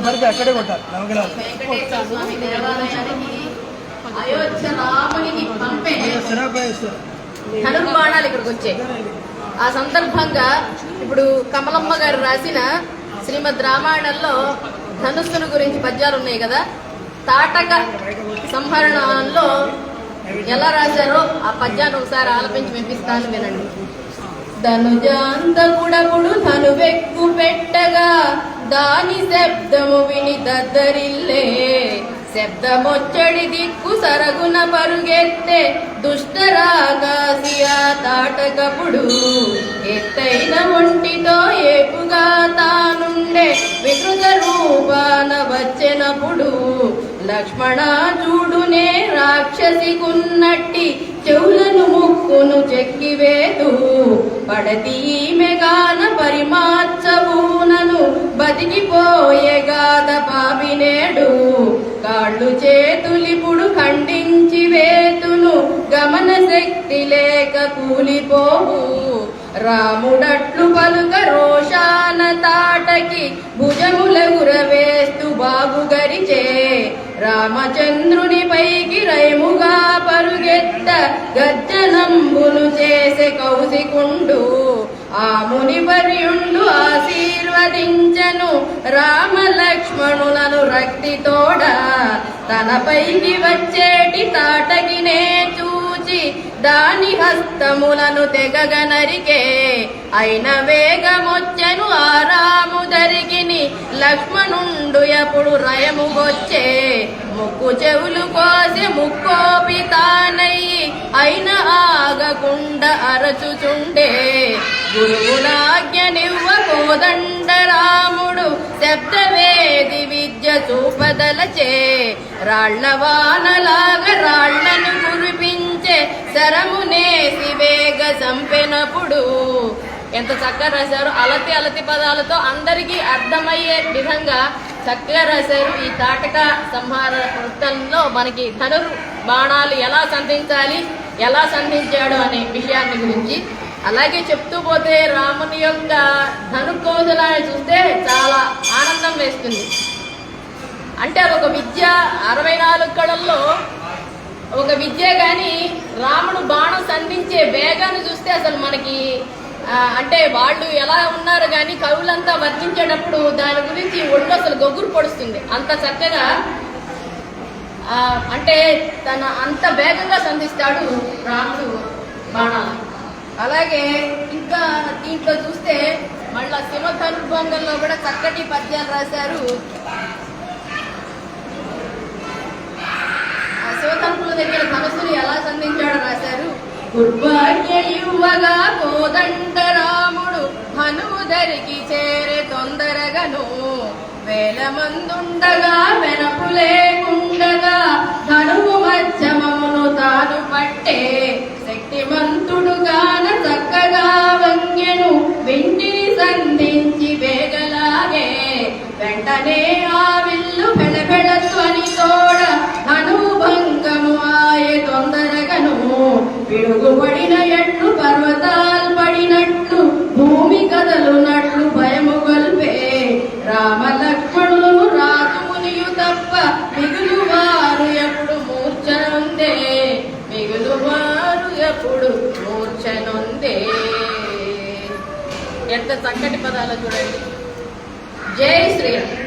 కొబ్బరికి అక్కడే కొట్టాలి. ఇక్కడికి వచ్చాయి ఆ సందర్భంగా ఇప్పుడు కమలమ్మ గారు రాసిన శ్రీమద్ రామాయణంలో ధనుస్సుల గురించి పద్యాలు ఉన్నాయి కదా? తాటక సంహరణలో ఎలా రాశారో ఆ పద్యాన్ని ఒకసారి ఆలపించి వినిపిస్తాను వినండి. ధనుజాంతకుడపుడు ధనువెక్కు పెట్టగా దాని శబ్దము విని దద్దరిల్లే శబ్దమొచ్చడి దిక్కు సరగున పరుగెత్తే దుష్టరాగాసియా ఆ తాటకపుడు. ఎత్తైన ఒంటితో ఏపుగా తానుండే వికృత రూపాన వచ్చినప్పుడు లక్ష్మణ చూడునే రాక్షసికున్నట్టి చెవులను ముక్కును చెక్కివేతూ. పడతీమెగా కాళ్ళు చేతులిపుడు ఖండించి వేతును గమన శక్తి లేక కూలిపోవు. రాముడట్లు పలుక రోషాన తాటకి భుజముల గురవేస్తు బాబుగరిచే రామచంద్రుని పైకి రైముగా పరుగెత్త గజ్జనంబులు చేసే కౌశికుండు. ఆ మునివర్యుండు రామ లక్ష్మణులను రక్తితోడ తనపైకి వచ్చేటి తాటకినే చూచి దాని హస్తములను తెగగ నరికే అయిన వేగమొచ్చెను ఆ రాము దరికిని లక్ష్మణుండు ఎప్పుడు రయముగొచ్చే ముక్కు చెవులు కోసి ముక్కోపి తానయ్యి అయిన ఆగకుండా అరచుచుండే. గురువులాజ్ఞ నివ్వ కోదండ రాముడు శబ్దవేది విద్య చూపదలచే. రాళ్ళవానలాగ రాళ్ళను కురిపించే శరమునేసి వేగ చంపినప్పుడు ఎంత చక్కగా రాశారు. అలతి అలతి పదాలతో అందరికీ అర్థమయ్యే విధంగా చక్కగా రాశారు. ఈ తాటక సంహార వృత్తంలో మనకి ధనుర్ బాణాలు ఎలా సంధించాలి ఎలా సంధించాడు అనే విషయాన్ని గురించి అలాగే చెప్తూ పోతే రాముని యొక్క ధనుకోసలాన్ని చూస్తే చాలా ఆనందం వేస్తుంది. అంటే ఒక విద్య అరవై నాలుగు కళల్లో ఒక విద్య కానీ రాముడు బాణం సంధించే వేగాన్ని చూస్తే అసలు మనకి అంటే వాళ్ళు ఎలా ఉన్నారు కానీ కవులంతా వర్తించేటప్పుడు దాని గురించి ఒళ్ళు అసలు గొగ్గురు పొడుస్తుంది. అంత చక్కగా అంటే తన అంత వేగంగా సంధిస్తాడు రాముడు బాణాలు. అలాగే ఇంకా దీంట్లో చూస్తే మళ్ళా సింహధనుర్భంగంలో కూడా చక్కటి పద్యాలు రాశారు. ఆ దగ్గర ధనస్సుని ఎలా సంధించాడో రాశారు. యువగా కోదండ రాముడు చేరే తొందరగను. వేల మందుండగా వెనపు లేకుండగా ధనువు మధ్యమమును తాను పట్టే. వెంటనే ఆ విల్లు పెడపెడ ధ్వని తోడ ధనువు భంగము ఆయ తొందరగను. పిడుగుపడిన ఎట్లు పర్వతాలు పడినట్లు భూమి కదలునట్లు భయము గొల్పే. రామ లక్ష్మణులు రాతుమునియు తప్ప మిగులు వారు ఎప్పుడు మూర్ఛనుందే. మిగులువారు ఎప్పుడు మూర్ఛనుందే. ఎంత చక్కటి పదాలు చూడండి. జై శ్రీరామ్.